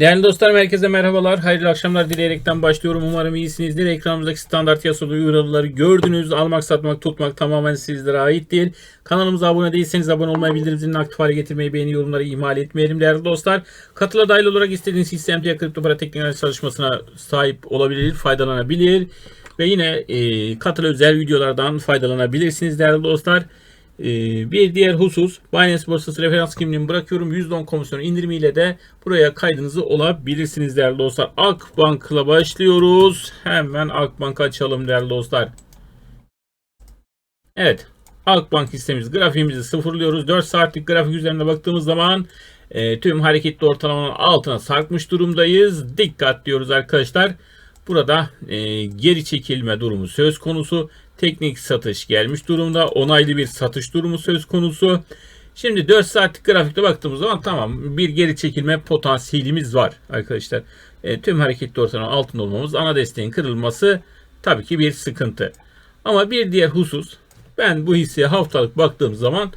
Değerli dostlar herkese merhabalar. Hayırlı akşamlar dileyerekten başlıyorum. Umarım iyisinizdir. Ekranımızdaki standart yasalı uyarıları gördünüz. Almak, satmak, tutmak tamamen sizlere ait değil. Kanalımıza abone değilseniz abone olmayı, bildirim aktif hale getirmeyi, beğeni yorumları ihmal etmeyelim değerli dostlar. Katıla dahil olarak istediğiniz hisse emtia kripto para analiz çalışmasına sahip olabilir, faydalanabilir. Ve yine e, katıla özel videolardan faydalanabilirsiniz değerli dostlar. Ee, bir diğer husus Binance borsası referans kimliğimi bırakıyorum. %10 komisyon indirimiyle de buraya kaydınızı olabilirsiniz değerli dostlar. Akbank'la başlıyoruz. Hemen Akbank açalım değerli dostlar. Evet. Akbank hissemiz grafiğimizi sıfırlıyoruz. 4 saatlik grafik üzerinde baktığımız zaman e, tüm hareketli ortalamanın altına sarkmış durumdayız. Dikkat diyoruz arkadaşlar. Burada e, geri çekilme durumu söz konusu. Teknik satış gelmiş durumda. Onaylı bir satış durumu söz konusu. Şimdi 4 saatlik grafikte baktığımız zaman tamam bir geri çekilme potansiyelimiz var arkadaşlar. E, tüm hareketli ortalamanın altında olmamız ana desteğin kırılması tabii ki bir sıkıntı. Ama bir diğer husus ben bu hisseye haftalık baktığım zaman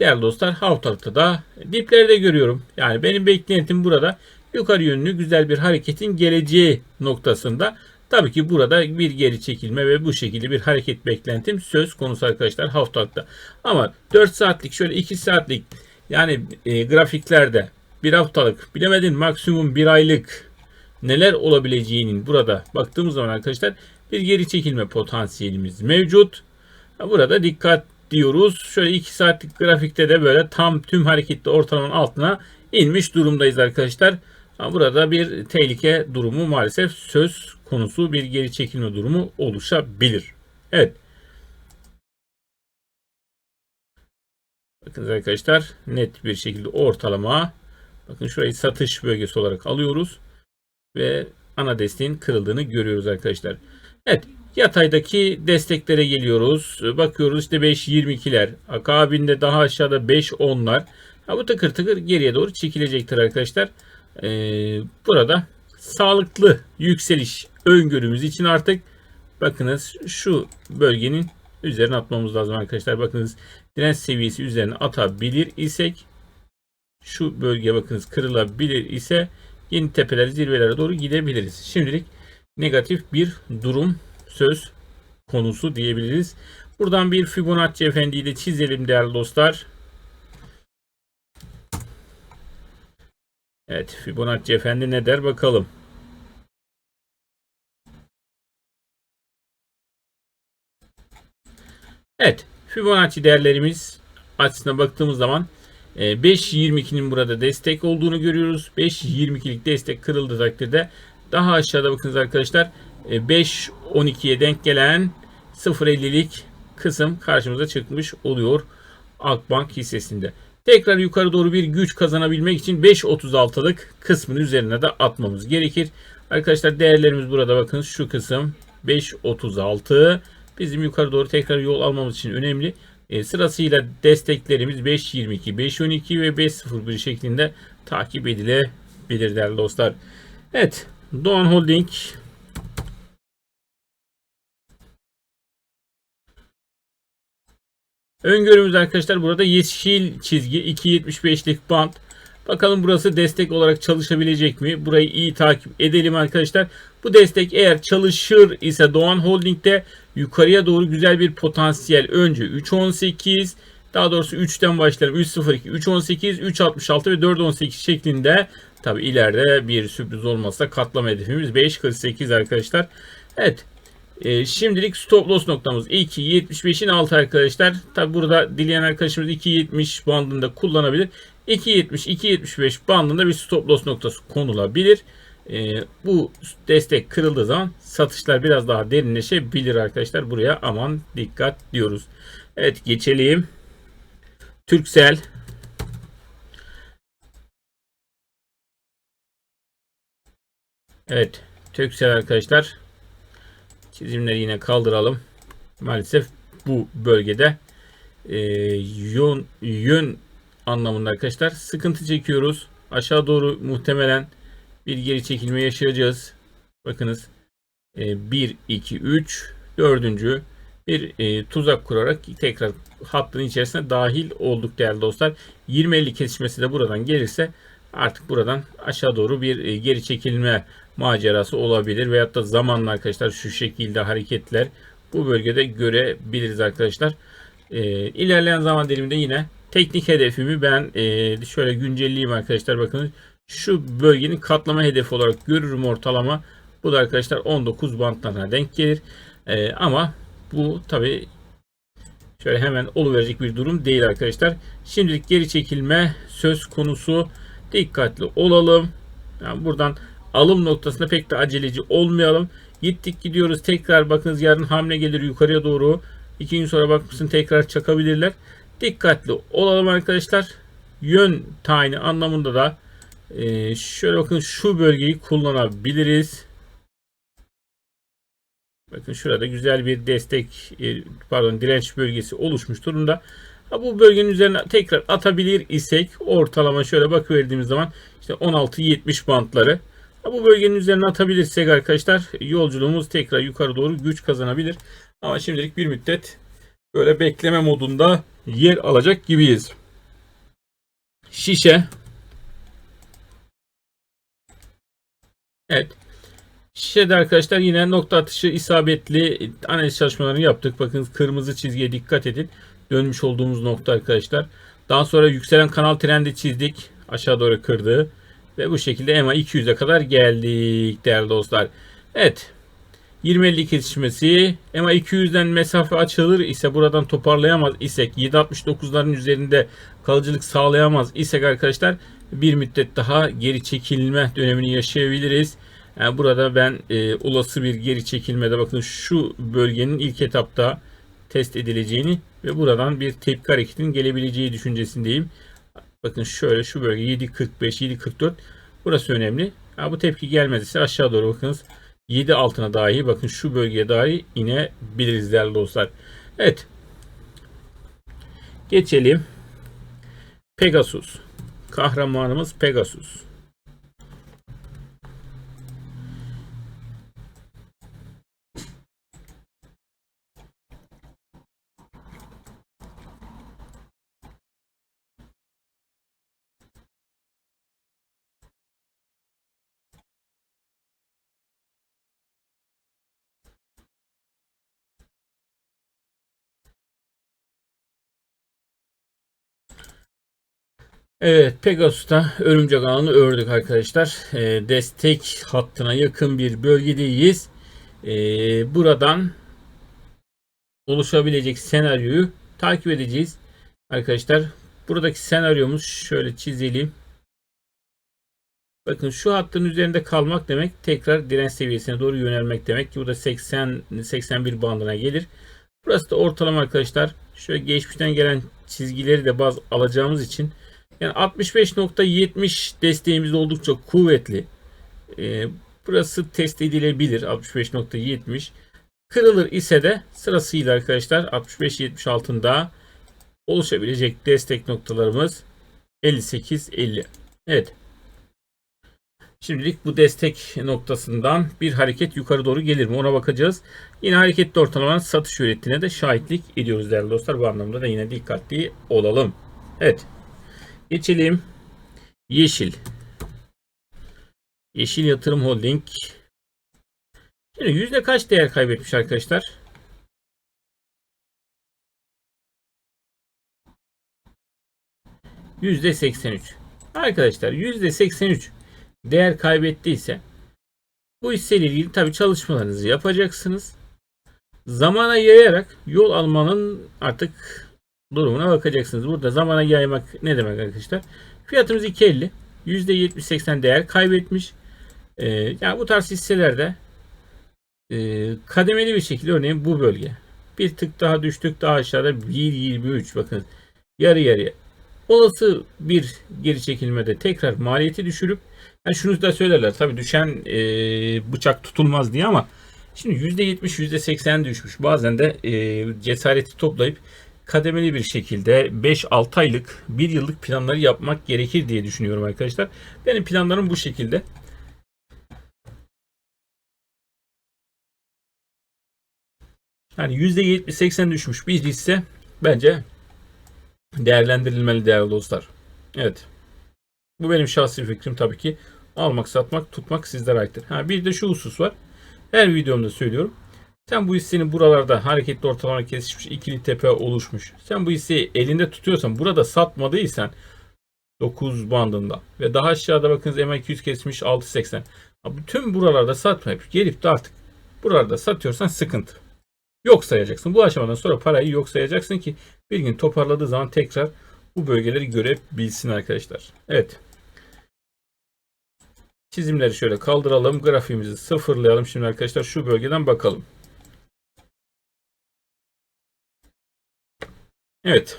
değerli dostlar haftalıkta da diplerde görüyorum. Yani benim beklentim burada yukarı yönlü güzel bir hareketin geleceği noktasında. Tabii ki burada bir geri çekilme ve bu şekilde bir hareket beklentim söz konusu arkadaşlar haftalıkta. Ama 4 saatlik şöyle 2 saatlik yani e, grafiklerde bir haftalık bilemedin maksimum bir aylık neler olabileceğinin burada baktığımız zaman arkadaşlar bir geri çekilme potansiyelimiz mevcut. Burada dikkat diyoruz. Şöyle 2 saatlik grafikte de böyle tam tüm hareketli ortalamanın altına inmiş durumdayız arkadaşlar. Burada bir tehlike durumu maalesef söz konusu bir geri çekilme durumu oluşabilir. Evet. Bakın arkadaşlar net bir şekilde ortalama bakın şurayı satış bölgesi olarak alıyoruz ve ana desteğin kırıldığını görüyoruz arkadaşlar. Evet yataydaki desteklere geliyoruz. Bakıyoruz işte 5.22'ler akabinde daha aşağıda 5.10'lar. Ha, bu tıkır tıkır geriye doğru çekilecektir arkadaşlar. Ee, burada sağlıklı yükseliş öngörümüz için artık bakınız şu bölgenin üzerine atmamız lazım arkadaşlar. Bakınız direnç seviyesi üzerine atabilir isek şu bölge bakınız kırılabilir ise yeni tepeler zirvelere doğru gidebiliriz. Şimdilik negatif bir durum söz konusu diyebiliriz. Buradan bir Fibonacci efendiyi de çizelim değerli dostlar. Evet Fibonacci efendi ne der bakalım. Evet Fibonacci değerlerimiz açısına baktığımız zaman 5.22'nin e, burada destek olduğunu görüyoruz. 5.22'lik destek kırıldı takdirde daha aşağıda bakınız arkadaşlar 5.12'ye denk gelen 0.50'lik kısım karşımıza çıkmış oluyor Akbank hissesinde. Tekrar yukarı doğru bir güç kazanabilmek için 5.36'lık kısmın üzerine de atmamız gerekir. Arkadaşlar değerlerimiz burada bakın şu kısım 5.36 bizim yukarı doğru tekrar yol almamız için önemli. E, sırasıyla desteklerimiz 5.22, 5.12 ve 5.01 şeklinde takip edilebilir değerli dostlar. Evet Doğan Holding Öngörümüz arkadaşlar burada yeşil çizgi 2.75'lik band. Bakalım burası destek olarak çalışabilecek mi? Burayı iyi takip edelim arkadaşlar. Bu destek eğer çalışır ise Doğan Holding'de yukarıya doğru güzel bir potansiyel. Önce 3.18 daha doğrusu 3'ten başlayalım. 3.02, 3.18, 3.66 ve 4.18 şeklinde tabi ileride bir sürpriz olmazsa katlama hedefimiz 5.48 arkadaşlar. Evet e, şimdilik stop loss noktamız 2.75'in altı arkadaşlar. Tabi burada dileyen arkadaşımız 2.70 bandında kullanabilir. 2.70-2.75 bandında bir stop loss noktası konulabilir. E, bu destek kırıldığı zaman satışlar biraz daha derinleşebilir arkadaşlar. Buraya aman dikkat diyoruz. Evet geçelim. Türksel Evet Türksel arkadaşlar çizimleri yine kaldıralım. Maalesef bu bölgede e, yön, yön anlamında arkadaşlar sıkıntı çekiyoruz. Aşağı doğru muhtemelen bir geri çekilme yaşayacağız. Bakınız e, 1, 2, 3 dördüncü bir e, tuzak kurarak tekrar hattın içerisine dahil olduk değerli dostlar. 20-50 kesişmesi de buradan gelirse artık buradan aşağı doğru bir e, geri çekilme macerası olabilir. Veyahut da zamanla arkadaşlar şu şekilde hareketler bu bölgede görebiliriz arkadaşlar. E, ilerleyen zaman diliminde yine teknik hedefimi ben e, şöyle güncelleyeyim arkadaşlar. Bakın şu bölgenin katlama hedefi olarak görürüm ortalama. Bu da arkadaşlar 19 bantlarına denk gelir. E, ama bu tabi şöyle hemen oluverecek bir durum değil arkadaşlar. Şimdilik geri çekilme söz konusu. Dikkatli olalım. Yani buradan alım noktasında pek de aceleci olmayalım. Gittik gidiyoruz tekrar bakınız yarın hamle gelir yukarıya doğru. İki gün sonra bakmışsın tekrar çakabilirler. Dikkatli olalım arkadaşlar. Yön tayini anlamında da e, şöyle bakın şu bölgeyi kullanabiliriz. Bakın şurada güzel bir destek e, pardon direnç bölgesi oluşmuş durumda. Ha, bu bölgenin üzerine tekrar atabilir isek ortalama şöyle bakıverdiğimiz zaman işte 16-70 bantları. Bu bölgenin üzerine atabilirsek arkadaşlar yolculuğumuz tekrar yukarı doğru güç kazanabilir. Ama şimdilik bir müddet böyle bekleme modunda yer alacak gibiyiz. Şişe. Evet. Şişede arkadaşlar yine nokta atışı isabetli analiz çalışmalarını yaptık. Bakın kırmızı çizgiye dikkat edin. Dönmüş olduğumuz nokta arkadaşlar. Daha sonra yükselen kanal trendi çizdik. Aşağı doğru kırdı. Ve bu şekilde EMA 200'e kadar geldik değerli dostlar. Evet. 20-50 kesişmesi EMA 200'den mesafe açılır ise buradan toparlayamaz isek 7.69'ların üzerinde kalıcılık sağlayamaz isek arkadaşlar bir müddet daha geri çekilme dönemini yaşayabiliriz. Yani burada ben e, olası bir geri çekilmede bakın şu bölgenin ilk etapta test edileceğini ve buradan bir tepki hareketinin gelebileceği düşüncesindeyim. Bakın şöyle şu bölge 7.45 7.44 burası önemli. Ha, bu tepki gelmediyse aşağı doğru bakınız 7 altına dahi bakın şu bölgeye dahi inebiliriz değerli dostlar. Evet. Geçelim. Pegasus. Kahramanımız Pegasus. Evet Pegasus'ta örümcek ağını ördük arkadaşlar. E, destek hattına yakın bir bölgedeyiz. E, buradan oluşabilecek senaryoyu takip edeceğiz. Arkadaşlar buradaki senaryomuz şöyle çizelim. Bakın şu hattın üzerinde kalmak demek tekrar direnç seviyesine doğru yönelmek demek ki bu da 80 81 bandına gelir. Burası da ortalama arkadaşlar. Şöyle geçmişten gelen çizgileri de baz alacağımız için yani 65.70 desteğimiz oldukça kuvvetli. Ee, burası test edilebilir 65.70. Kırılır ise de sırasıyla arkadaşlar 65-70 altında oluşabilecek destek noktalarımız 58-50. Evet. Şimdilik bu destek noktasından bir hareket yukarı doğru gelir mi ona bakacağız. Yine hareketli ortalamanın satış ürettiğine de şahitlik ediyoruz değerli dostlar. Bu anlamda da yine dikkatli olalım. Evet. Geçelim. Yeşil. Yeşil Yatırım Holding. Şimdi yüzde kaç değer kaybetmiş arkadaşlar? Yüzde 83. Arkadaşlar yüzde 83 değer kaybettiyse bu hisseyle ilgili tabi çalışmalarınızı yapacaksınız. Zamana yayarak yol almanın artık durumuna bakacaksınız. Burada zamana yaymak ne demek arkadaşlar? Fiyatımız 2.50. %70-80 değer kaybetmiş. Ee, yani bu tarz hisselerde e, kademeli bir şekilde örneğin bu bölge. Bir tık daha düştük daha aşağıda 1.23 bakın yarı yarıya. Olası bir geri çekilmede tekrar maliyeti düşürüp yani şunu da söylerler tabii düşen e, bıçak tutulmaz diye ama şimdi %70 %80 düşmüş. Bazen de e, cesareti toplayıp kademeli bir şekilde 5-6 aylık, 1 yıllık planları yapmak gerekir diye düşünüyorum arkadaşlar. Benim planlarım bu şekilde. Yani %70-80 düşmüş bir hisse bence değerlendirilmeli değerli dostlar. Evet. Bu benim şahsi fikrim tabii ki. Almak, satmak, tutmak sizlere aittir. Ha, bir de şu husus var. Her videomda söylüyorum. Sen bu hissenin buralarda hareketli ortalama kesişmiş ikili tepe oluşmuş. Sen bu hisseyi elinde tutuyorsan burada satmadıysan 9 bandında ve daha aşağıda bakınız MA200 kesmiş 6.80. Ha, Bütün buralarda satmayıp gelip de artık buralarda satıyorsan sıkıntı. Yok sayacaksın. Bu aşamadan sonra parayı yok sayacaksın ki bir gün toparladığı zaman tekrar bu bölgeleri görebilsin arkadaşlar. Evet. Çizimleri şöyle kaldıralım. Grafiğimizi sıfırlayalım. Şimdi arkadaşlar şu bölgeden bakalım. Evet.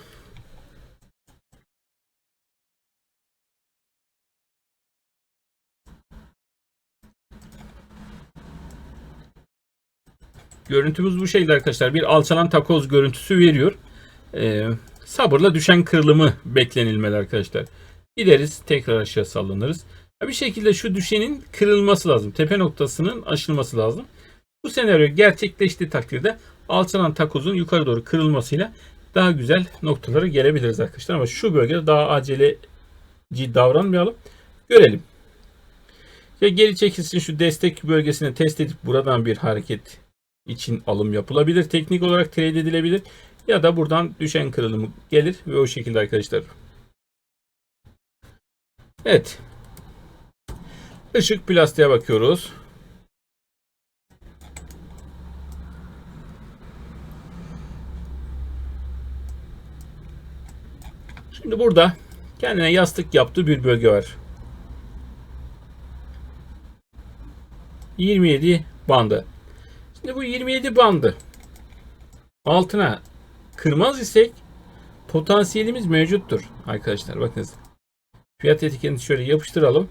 Görüntümüz bu şekilde arkadaşlar. Bir alçalan takoz görüntüsü veriyor. Ee, sabırla düşen kırılımı beklenilmeli arkadaşlar. Gideriz tekrar aşağı sallanırız. Bir şekilde şu düşenin kırılması lazım. Tepe noktasının aşılması lazım. Bu senaryo gerçekleştiği takdirde alçalan takozun yukarı doğru kırılmasıyla daha güzel noktalara gelebiliriz arkadaşlar. Ama şu bölgede daha aceleci davranmayalım. Görelim. Ve geri çekilsin şu destek bölgesini test edip buradan bir hareket için alım yapılabilir. Teknik olarak trade edilebilir. Ya da buradan düşen kırılımı gelir ve o şekilde arkadaşlar. Evet. Işık plastiğe bakıyoruz. Şimdi burada kendine yastık yaptığı bir bölge var. 27 bandı. Şimdi bu 27 bandı altına kırmaz isek potansiyelimiz mevcuttur arkadaşlar. Bakınız. Fiyat etiketini şöyle yapıştıralım.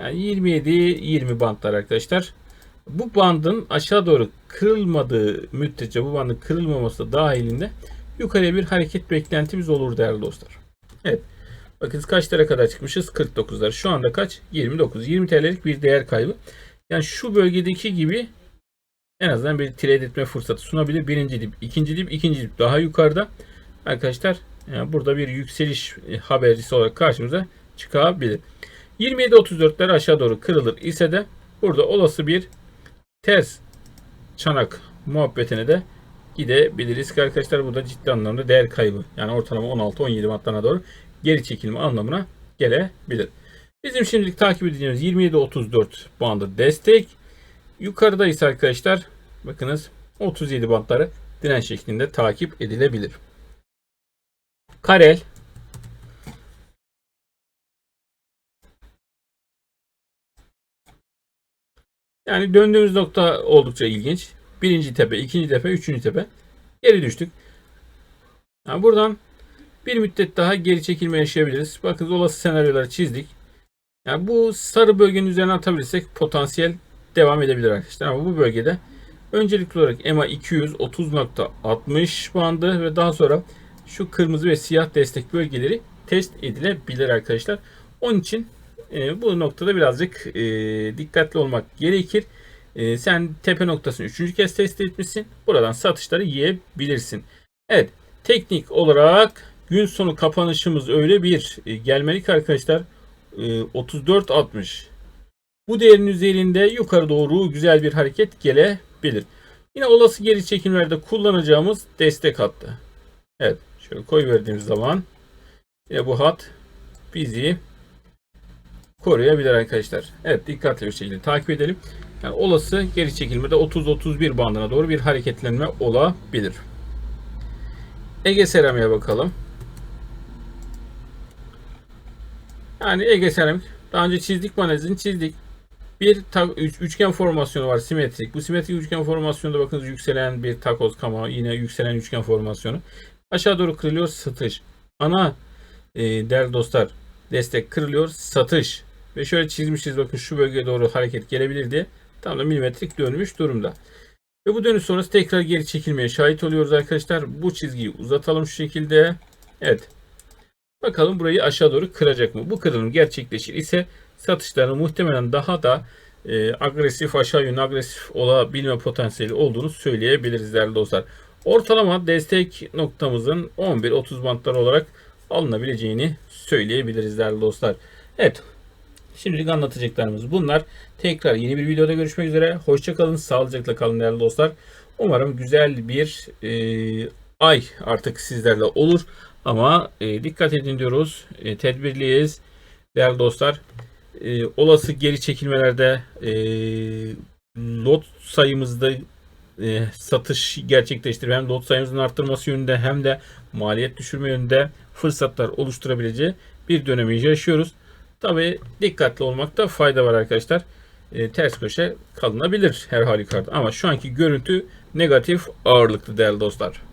Yani 27 20 bantlar arkadaşlar. Bu bandın aşağı doğru kırılmadığı müddetçe bu bandın kırılmaması dahilinde yukarıya bir hareket beklentimiz olur değerli dostlar. Evet. Bakın kaç lira kadar çıkmışız? 49'lar. Şu anda kaç? 29. 20 TL'lik bir değer kaybı. Yani şu bölgedeki gibi en azından bir trade etme fırsatı sunabilir. Birinci dip, ikinci dip, ikinci dip daha yukarıda. Arkadaşlar yani burada bir yükseliş e, habercisi olarak karşımıza çıkabilir. 27.34'ler aşağı doğru kırılır ise de burada olası bir ters çanak muhabbetine de gidebiliriz arkadaşlar. Burada ciddi anlamda değer kaybı. Yani ortalama 16-17 bantlarına doğru geri çekilme anlamına gelebilir. Bizim şimdilik takip edeceğimiz 27-34 bandı destek. Yukarıda ise arkadaşlar bakınız 37 bantları direnç şeklinde takip edilebilir. Karel Yani döndüğümüz nokta oldukça ilginç. Birinci tepe, ikinci tepe, üçüncü tepe. Geri düştük. Yani buradan bir müddet daha geri çekilme yaşayabiliriz. Bakın olası senaryoları çizdik. Yani bu sarı bölgenin üzerine atabilirsek potansiyel devam edebilir arkadaşlar. Ama bu bölgede öncelikli olarak EMA 230.60 bandı ve daha sonra şu kırmızı ve siyah destek bölgeleri test edilebilir arkadaşlar. Onun için e, bu noktada birazcık e, dikkatli olmak gerekir. E, sen tepe noktasını üçüncü kez test etmişsin. Buradan satışları yiyebilirsin. Evet teknik olarak gün sonu kapanışımız öyle bir e, gelmelik arkadaşlar. E, 34.60 bu değerin üzerinde yukarı doğru güzel bir hareket gelebilir. Yine olası geri çekimlerde kullanacağımız destek hattı. Evet şöyle koy verdiğimiz zaman yine bu hat bizi koruyabilir arkadaşlar. Evet dikkatli bir şekilde takip edelim. Yani olası geri çekilmede 30-31 bandına doğru bir hareketlenme olabilir. Ege Seramik'e bakalım. Yani Ege Seramik daha önce çizdik manezini çizdik. Bir üç, üçgen formasyonu var simetrik. Bu simetrik üçgen formasyonda bakınız yükselen bir takoz kama yine yükselen üçgen formasyonu. Aşağı doğru kırılıyor satış. Ana e, değerli dostlar destek kırılıyor satış. Ve şöyle çizmişiz bakın şu bölgeye doğru hareket gelebilir diye. Tam da milimetrik dönmüş durumda. Ve bu dönüş sonrası tekrar geri çekilmeye şahit oluyoruz arkadaşlar. Bu çizgiyi uzatalım şu şekilde. Evet. Bakalım burayı aşağı doğru kıracak mı? Bu kırılım gerçekleşir ise satışları muhtemelen daha da e, agresif aşağı yönlü agresif olabilme potansiyeli olduğunu söyleyebiliriz değerli dostlar. Ortalama destek noktamızın 11-30 bantlar olarak alınabileceğini söyleyebiliriz değerli dostlar. Evet. Şimdilik anlatacaklarımız bunlar. Tekrar yeni bir videoda görüşmek üzere. Hoşçakalın. Sağlıcakla kalın değerli dostlar. Umarım güzel bir e, ay artık sizlerle olur. Ama e, dikkat edin diyoruz. E, tedbirliyiz. Değerli dostlar. E, olası geri çekilmelerde e, lot sayımızda e, satış gerçekleştirip hem lot sayımızın arttırması yönünde hem de maliyet düşürme yönünde fırsatlar oluşturabileceği bir dönemi yaşıyoruz. Tabi dikkatli olmakta fayda var arkadaşlar. E, ters köşe kalınabilir her halükarda ama şu anki görüntü negatif ağırlıklı değerli dostlar.